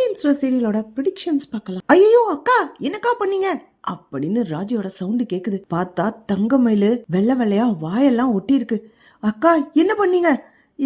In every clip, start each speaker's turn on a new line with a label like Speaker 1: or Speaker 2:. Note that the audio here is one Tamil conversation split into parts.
Speaker 1: பாண்டியன் சீரியலோட ப்ரிடிக்ஷன்ஸ் பார்க்கலாம். ஐயோ அக்கா என்னக்கா பண்ணீங்க? அப்படின்னு ராஜியோட சவுண்டு கேக்குது. பார்த்தா தங்கமயிலு வெள்ளை வெள்ளையா வாயெல்லாம் ஒட்டி இருக்கு அக்கா என்ன பண்ணீங்க?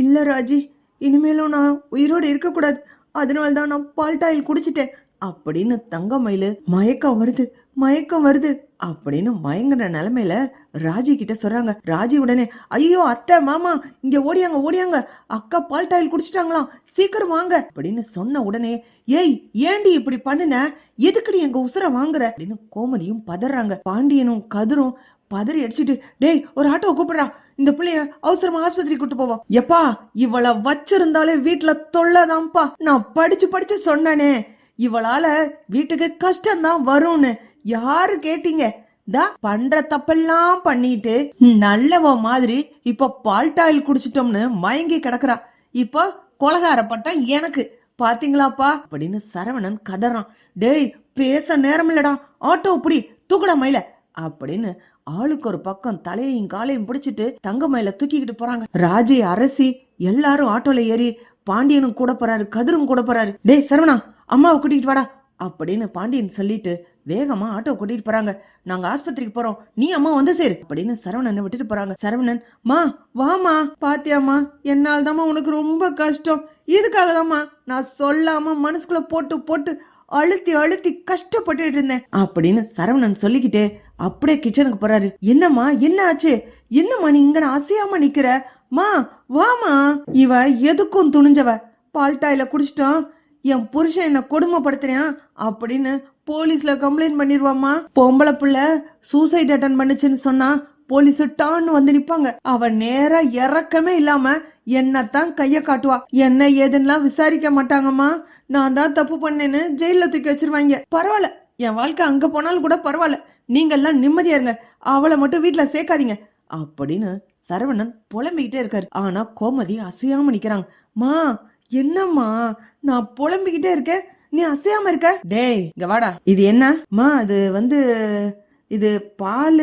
Speaker 1: இல்ல ராஜி இனிமேலும் நான் உயிரோடு இருக்கக்கூடாது. அதனால தான் நான் பால்டாயில் குடிச்சிட்டேன். அப்படின்னு தங்கமயிலு மயக்கம் வருது மயக்கம் வருது அப்படின்னு மயங்குற நிலைமையில ராஜி கிட்ட சொல்றாங்க. ராஜி உடனே ஐயோ அத்தை மாமா இங்க ஓடியாங்க ஓடியாங்க. அக்கா பால் டாயில் குடிச்சிட்டாங்களாம். சீக்கிரம் வாங்க அப்படின்னு சொன்ன உடனே ஏய் ஏண்டி இப்படி பண்ணுன? எதுக்குடி எங்க உசுர வாங்குற? அப்படின்னு கோமதியும் பதறாங்க. பாண்டியனும் கதிரும் பதறி அடிச்சிட்டு டேய் ஒரு ஆட்டோவை கூப்பிடுறா. இந்த பிள்ளைய அவசரமா ஆஸ்பத்திரி கூட்டு போவோம். எப்பா இவள வச்சிருந்தாலே வீட்டுல தொல்லதான்ப்பா. நான் படிச்சு படிச்சு சொன்னனே. இவளால வீட்டுக்கு கஷ்டம்தான் வரும்னு யாரு கேட்டீங்க? தா பண்ற தப்பெல்லாம் பண்ணிட்டு நல்லவ மாதிரி இப்ப பால்டாயில் குடிச்சிட்டோம்னு மயங்கி கிடக்குறா. இப்ப கொலகாரப்பட்டம் எனக்கு. பாத்தீங்களாப்பா? அப்படின்னு சரவணன் கதறான். டேய் பேச நேரம் இல்லடா ஆட்டோ இப்படி தூக்குடா மயில. அப்படின்னு ஆளுக்கு ஒரு பக்கம் தலையையும் காலையும் பிடிச்சிட்டு தங்க மயில தூக்கிக்கிட்டு போறாங்க. ராஜே அரசி எல்லாரும் ஆட்டோல ஏறி பாண்டியனும் கூட போறாரு கதிரும் கூட போறாரு. டேய் சரவணா அம்மாவை கூட்டிகிட்டு வாடா அப்படின்னு பாண்டியன் சொல்லிட்டு வேகமா ஆட்டோ கூட்டிட்டு போறாங்க. நாங்க ஆஸ்பத்திரிக்கு போறோம். நீ அம்மா வந்து சேரு அப்படின்னு சரவணனை விட்டுட்டு போறாங்க. சரவணன் மா வாமா பாத்தியாமா என்னால் தாம்மா உனக்கு ரொம்ப கஷ்டம். இதுக்காக தாமா நான் சொல்லாம மனசுக்குள்ள போட்டு போட்டு அழுத்தி அழுத்தி கஷ்டப்பட்டுட்டு இருந்தேன். அப்படின்னு சரவணன் சொல்லிக்கிட்டே அப்படியே கிச்சனுக்கு போறாரு. என்னம்மா என்ன ஆச்சு என்னம்மா நீ இங்க அசையாம நிக்கிற? மா வாமா இவ எதுக்கும் துணிஞ்சவ. பால்டாயில குடிச்சிட்டோம். என் புருஷன் என்ன கொடுமைப்படுத்துறான் அப்படின்னு போலீஸ்ல கம்ப்ளைண்ட் பண்ணிடுவாமா பொம்பளை பிள்ளை சூசைட் அட்டன் பண்ணுச்சுன்னு சொன்னா போலீஸ் டான்னு வந்து நிப்பாங்க. அவ நேரா இறக்கமே இல்லாம என்னத்தான் கைய காட்டுவா. என்ன ஏதுன்னுலாம் விசாரிக்க மாட்டாங்கம்மா. நான் தான் தப்பு பண்ணேன்னு ஜெயில தூக்கி வச்சிருவாங்க. பரவாயில்ல. என் வாழ்க்கை அங்க போனாலும் கூட பரவாயில்ல. நீங்கெல்லாம் நிம்மதியா இருங்க. அவளை மட்டும் வீட்டுல சேர்க்காதீங்க. அப்படின்னு சரவணன் புலம்பிக்கிட்டே இருக்காரு. ஆனா கோமதி அசையாம நிக்கிறாங்க. மா என்னம்மா? நான் புலம்பிக்கிட்டே இருக்கேன். நீ அசையாம இருக்க. டேய் இங்க வாடா. இது என்ன? அது வந்து இது பால்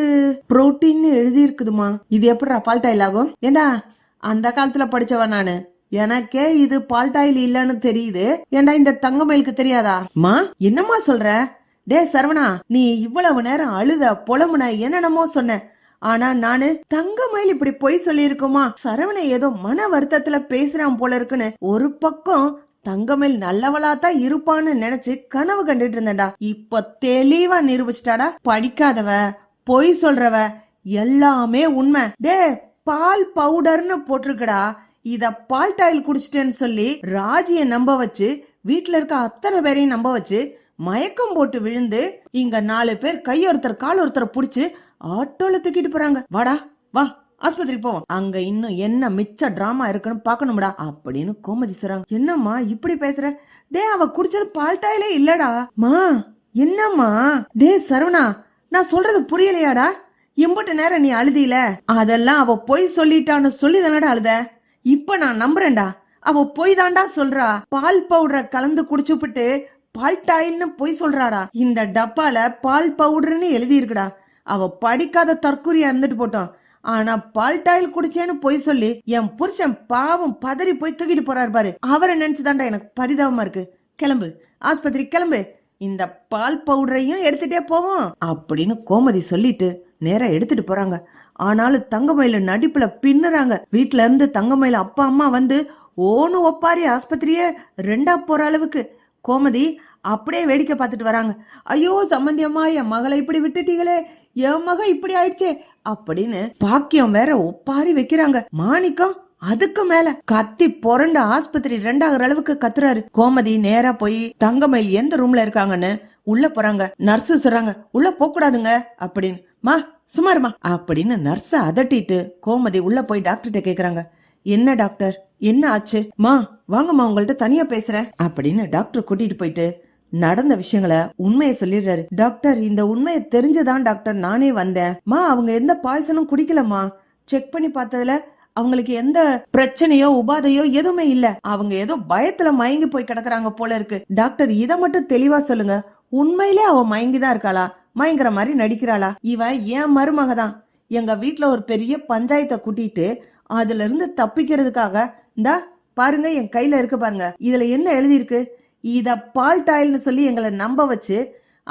Speaker 1: புரோட்டீன் எழுதி இருக்குதுமா இது எப்படிடா பால் டாயில் ஆகும்? ஏண்டா அந்த காலத்துல படிச்சவன் நானு. எனக்கே இது பால் டாயில் இல்லன்னு தெரியுது. ஏண்டா இந்த தங்கமயிலுக்கு தெரியாதா? மா என்னம்மா சொல்ற? டே சரவணா நீ இவ்வளவு நேரம் அழுத புலம்புன என்னென்னமோ சொன்ன. ஆனா நானு தங்கமயில் இப்படி பொய் சொல்லியிருக்குமா? சரவணை ஏதோ மன வருத்தத்துல பேசுறான் போல இருக்குன்னு. ஒரு பக்கம் தங்கமேல் நல்லவளா தான் இருப்பான்னு நினைச்சு கனவு கண்டுட்டு இருந்தேன்டா. இப்ப தெளிவா நிரூபிச்சிட்டாடா. படிக்காதவ பொய் சொல்றவ எல்லாமே உண்மை. டே பால் பவுடர்னு போட்டிருக்கடா. இத பால் டாயில் குடிச்சிட்டேன்னு சொல்லி ராஜிய நம்ப வச்சு வீட்டுல இருக்க அத்தனை பேரையும் நம்ப வச்சு மயக்கம் போட்டு விழுந்து இங்க நாலு பேர் கையொருத்தர் கால் ஒருத்தர் புடிச்சு ஆட்டோல தூக்கிட்டு போறாங்க. வாடா வா ஆஸ்பத்திரி போவோம். அங்க இன்னும் என்ன மிச்ச டிராமா இருக்குன்னு பாக்கணும்டா அப்படின்னு கோமதி சொல்றாங்க. என்னம்மா இப்படி பேசுற? டே அவ குடிச்சது பால்டாயிலே இல்லடா. மா என்னம்மா? டே சரவணா நான் சொல்றது புரியலையாடா? இம்புட்டு நேரம் நீ அழுதியில. அதெல்லாம் அவ பொய் சொல்லிட்டான்னு சொல்லி தானடா அழுத. இப்ப நான் நம்புறேன்டா. அவ பொய் தாண்டா சொல்றா. பால் பவுடரை கலந்து குடிச்சுப்புட்டு பால் டாயில்னு பொய் சொல்றாடா. இந்த டப்பால பால் பவுடர்னு எழுதி இருக்குடா அவள் படிக்காத தற்கூரியா இருந்துட்டு போட்டோம் ஆனா பால் டாயில் குடிச்சேன்னு பொய் சொல்லி என் புருஷன் பாவம் பதறி போய் தூக்கிட்டு போறாரு பாரு. அவரை நினைச்சுதான்டா எனக்கு பரிதாபமா இருக்கு. கிளம்பு. ஆஸ்பத்திரி கிளம்பு. இந்த பால் பவுடரையும் எடுத்துட்டே போவோம் அப்படின்னு கோமதி சொல்லிட்டு நேரா எடுத்துட்டு போறாங்க. ஆனாலும் தங்கமயில நடிப்புல பின்னுறாங்க. வீட்டுல இருந்து தங்கமயில அப்பா அம்மா வந்து ஓனு ஒப்பாரி ஆஸ்பத்திரியே ரெண்டா போற அளவுக்கு. கோமதி அப்படியே வேடிக்கை பார்த்துட்டு வராங்க. ஐயோ சம்பந்தியம்மா என் மகளை இப்படி விட்டுட்டீங்களே என் மக இப்படி ஆயிடுச்சே அப்படின்னு பாக்கியம் வேற ஒப்பாரி வைக்கிறாங்க. மாணிக்கம் அதுக்கு மேல கத்தி புரண்டு ஆஸ்பத்திரி ரெண்டாகிற அளவுக்கு கத்துறாரு. கோமதி நேரா போய் தங்கமயில் எந்த ரூம்ல இருக்காங்கன்னு உள்ள போறாங்க. நர்ஸ் சொல்றாங்க உள்ள போக கூடாதுங்க அப்படின்னு. மா சுமாருமா அப்படின்னு நர்ஸ அதட்டிட்டு கோமதி உள்ள போய் டாக்டர்கிட்ட கேக்குறாங்க. என்ன டாக்டர் என்ன ஆச்சு? மா வாங்கம்மா உங்கள்ட்ட தனியா பேசுறேன் அப்படின்னு டாக்டர் கூட்டிட்டு போயிட்டு நடந்த விஷயங்களை உண்மையை சொல்லிடுறாரு. டாக்டர் இந்த உண்மையை தெரிஞ்சுதான் டாக்டர் நானே வந்தேன். மா அவங்க எந்த பாய்சனும் குடிக்கலம்மா. செக் பண்ணி பார்த்ததுல அவங்களுக்கு எந்த பிரச்சனையோ உபாதையோ எதுவுமே இல்ல. அவங்க ஏதோ பயத்துல மயங்கி போய் கிடக்குறாங்க போல இருக்கு. டாக்டர் இத மட்டும் தெளிவா சொல்லுங்க. உண்மையிலே அவ மயங்கிதான் இருக்காளா? மயங்குற மாதிரி நடிக்கிறாளா? இவ என் மருமக தான். எங்க வீட்டுல ஒரு பெரிய பஞ்சாயத்தை கூட்டிட்டு அதுல இருந்து தப்பிக்கிறதுக்காக இந்தா பாருங்க என் கையில இருக்கு பாருங்க. இதுல என்ன எழுதியிருக்கு? இத பால் டாயில்னு சொல்லி எங்களை நம்ப வச்சு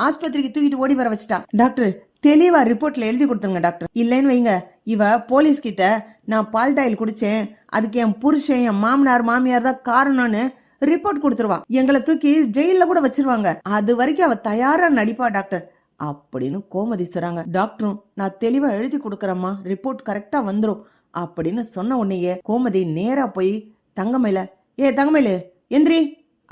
Speaker 1: ஆஸ்பத்திரிக்கு தூக்கிட்டு ஓடி வர வச்சுட்டா டாக்டர் தெளிவா ரிப்போர்ட்ல எழுதி கொடுத்துருங்க டாக்டர். இல்லைன்னு வைங்க. இவ போலீஸ் கிட்ட நான் பால் டாயில் குடிச்சேன். அதுக்கு என் புருஷன் என் மாமனார் மாமியார் தான் காரணம்னு ரிப்போர்ட் கொடுத்துருவா எங்களை தூக்கி ஜெயில கூட வச்சிருவாங்க. அது வரைக்கும் அவ தயாரா நடிப்பா டாக்டர். அப்படின்னு கோமதி சொல்றாங்க டாக்டரும் நான் தெளிவா எழுதி கொடுக்கறேம்மா. ரிப்போர்ட் கரெக்டா வந்துடும் அப்படின்னு சொன்ன உடனேயே கோமதி நேரா போய் தங்கமயில ஏ தங்கமயிலு எந்திரி.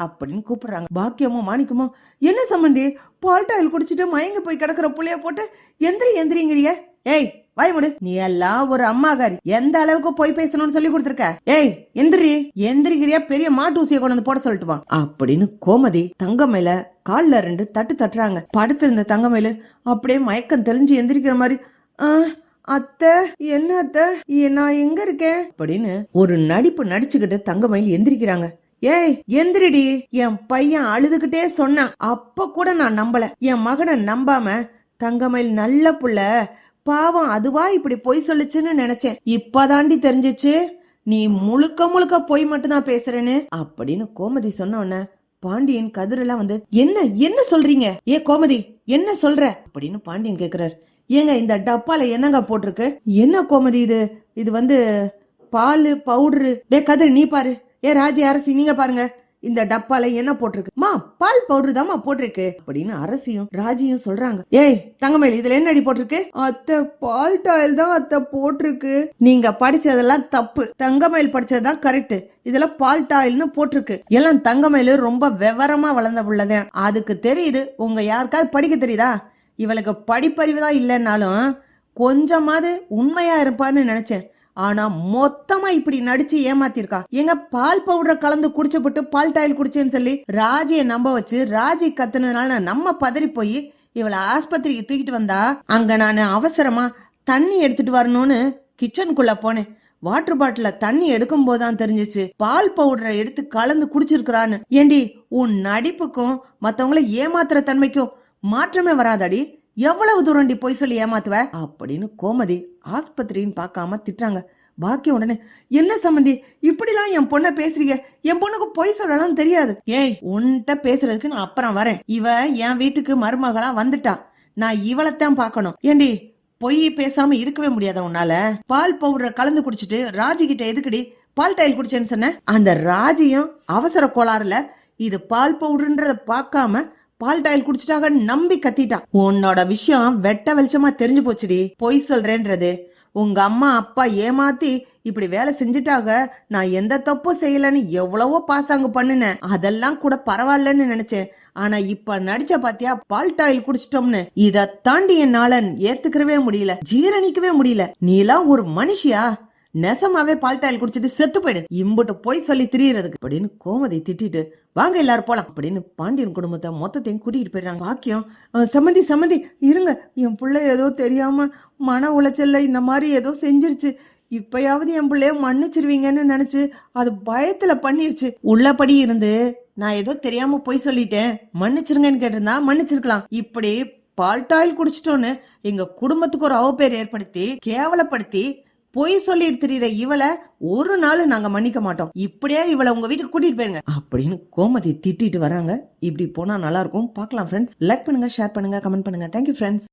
Speaker 1: அப்படின்னு கூப்பிடுறாங்க. பாக்கியமும் மாணிக்கமும் என்ன சம்பந்தி? பால் டாயில் குடிச்சிட்டு மயங்கி போய் கிடக்குற புள்ளைய போட்டு எந்திரி எந்திரிங்கிறிய ஏய் வாய் முடு. நீ எல்லாம் ஒரு அம்மாகாரி. எந்த அளவுக்கு போய் பேசணும்னு சொல்லி கொடுத்துருக்க? ஏய் எந்திரி. எந்திரிக்கிறியா? பெரிய மாட்டு ஊசியை கொண்டு வந்து போட சொல்லிட்டு வா. அப்படின்னு கோமதி தங்கமயில கால்ல ரெண்டு தட்டு தட்டுறாங்க. படுத்திருந்த தங்கமேல அப்படியே மயக்கம் தெளிஞ்சு எந்திரிக்கிற மாதிரி "ஆ, அத்தை என்ன அத்தை? நான் எங்க இருக்கேன்? அப்படின்னு ஒரு நடிப்பு நடிச்சுக்கிட்டு தங்கமயில் எந்திரிக்கிறாங்க. ஏய் எந்திரிடி. என் பையன் அழுதுகிட்டே சொன்னான். அப்ப கூட நான் நம்பல. என் மகனை நம்பாம தங்கமயில் நல்ல புள்ள. பாவம் அதுவா இப்படி பொய் சொல்லுச்சுன்னு நினைச்சேன். இப்பதாண்டி தெரிஞ்சிச்சு. நீ முழுக்க முழுக்க பொய் மட்டும்தான் பேசுறேன்னு. அப்படின்னு கோமதி சொன்ன பாண்டியன் கதிரெல்லாம் வந்து என்ன என்ன சொல்றீங்க? ஏ கோமதி என்ன சொல்ற? அப்படின்னு பாண்டியன் கேக்குறாரு. ஏங்க இந்த டப்பால என்னங்க போட்டிருக்கு? என்ன கோமதி இது? இது வந்து பால் பவுடரு. டே கதிர் நீ பாரு. ஏ ராஜி அரசி நீங்க பாருங்க. இந்த டப்பால என்ன போட்டிருக்கு. மா பால் பவுடர் தாமா போட்டிருக்கு. அப்படின்னு அரசியும் ராஜியும் சொல்றாங்க. ஏய் தங்கமயில் இதுல என்னடி போட்டிருக்கு? அத்தை பால் டாயில் தான் அத்தை போட்டிருக்கு. நீங்க படிச்சதெல்லாம் தப்பு. தங்கமேல் படிச்சதுதான் கரெக்ட் இதுல பால் டாயில்னு போட்டிருக்கு. எல்லாம் தங்கமயில் ரொம்ப விவரமா வளர்ந்த புள்ளதான் அதுக்கு தெரியுது உங்க யாருக்காவது படிக்க தெரியுதா? இவளுக்கு படிப்பறிவு தான் இல்லைன்னாலும் கொஞ்சமாவது உண்மையா இருப்பான்னு நினைச்சேன். ஆனா மொத்தமா இப்படி நடிச்சு ஏமாத்திருக்கா. எங்க பால் பவுடரை கலந்து குடிச்சுப்புட்டு பால் டாயில் குடிச்சேன்னு சொல்லி ராஜியை நம்ப வச்சு ராஜி கத்துனதுனால நான் நம்ம பதறி போய் இவளை ஆஸ்பத்திரிக்கு தூக்கிட்டு வந்தா அங்க நான் அவசரமா தண்ணி எடுத்துட்டு வரணும்னு கிச்சனுக்குள்ள போனேன். வாட்டர் பாட்டில தண்ணி எடுக்கும் போதுதான் தெரிஞ்சுச்சு. பால் பவுடரை எடுத்து கலந்து குடிச்சிருக்கிறான்னு. ஏண்டி உன் நடிப்புக்கும் மத்தவங்களை ஏமாத்துற தன்மைக்கும் மாற்றமே வராதடி. எவ்வளவு தூரண்டி போய் சொல்லி ஏமாத்துவ? அப்படின்னு கோமதி ஆஸ்பத்திரின்னு பார்க்காம திட்டுறாங்க. பாக்கிய உடனே என்ன சம்மந்தி? இப்படிலாம் என் பொண்ண பேசுறீங்க? என் பொண்ணுக்கு பொய் சொல்லலாம் தெரியாது. ஏய் உன்கிட்ட பேசுறதுக்கு நான் அப்புறம் வரேன். இவ என் வீட்டுக்கு மருமகளா வந்துட்டா. நான் இவளைத்தான் பார்க்கணும். ஏண்டி பொய் பேசாம இருக்கவே முடியாத உன்னால? பால் பவுடரை கலந்து குடிச்சிட்டு ராஜி கிட்ட எதுக்குடி பால் டைல் குடிச்சேன்னு சொன்ன? அந்த ராஜியும் அவசர கோளாறுல இது பால் பவுடர்ன்றத பார்க்காம பால் டாயில் குடிச்சிட்டாக நம்பி கத்திட்டான். உன்னோட விஷயம் வெட்ட வெளிச்சமா தெரிஞ்சு போச்சுடி. பொய் சொல்றேன்றது. உங்க அம்மா அப்பா ஏமாத்தி இப்படி வேலை செஞ்சுட்டாக நான் எந்த தப்பும் செய்யலன்னு எவ்வளவோ பாசாங்க பண்ணுனேன். அதெல்லாம் கூட பரவாயில்லன்னு நினைச்சேன். ஆனா இப்ப நடிச்ச பாத்தியா பால் டாயில் குடிச்சிட்டோம்னு. இத தாண்டி என்னால ஏத்துக்கிறவே முடியல ஜீரணிக்கவே முடியல. நீலாம் ஒரு மனுஷியா? நெசமாவே பால் டாயில் குடிச்சிட்டு செத்து போயிடு. இம்புட்டு போய் சொல்லி திரியறதுக்கு. அப்படின்னு கோமதி திட்டிட்டு வாங்க எல்லாரும் போலாம் அப்படின்னு பாண்டியன் குடும்பத்தை மொத்தத்தையும் கூட்டிகிட்டு போயிடுறாங்க. பாக்கியம் சம்மந்தி சம்மந்தி இருங்க. என் பிள்ளை ஏதோ தெரியாம மன உளைச்சல்ல இந்த மாதிரி ஏதோ செஞ்சிருச்சு. இப்பயாவது என் பிள்ளைய மன்னிச்சிருவீங்கன்னு நினைச்சு அது பயத்துல பண்ணிருச்சு. உள்ளபடி இருந்து நான் ஏதோ தெரியாம போய் சொல்லிட்டேன். மன்னிச்சிருங்கன்னு கேட்டிருந்தா மன்னிச்சிருக்கலாம். இப்படி பால் டாயில் குடிச்சிட்டோன்னு எங்க குடும்பத்துக்கு ஒரு அவப்பேர் ஏற்படுத்தி கேவலப்படுத்தி பொய் சொல்லிட்டு திரியிற இவளை ஒரு நாள் நாங்க மன்னிக்க மாட்டோம். இப்படியே இவளை உங்க வீட்டுக்கு கூட்டிட்டு போயிருங்க. அப்படின்னு கோமதி திட்டிட்டு வராங்க. இப்படி போனா நல்லா இருக்கும். பார்க்கலாம் ஃப்ரெண்ட்ஸ் லைக் பண்ணுங்க ஷேர் பண்ணுங்க கமெண்ட் பண்ணுங்க. Thank you friends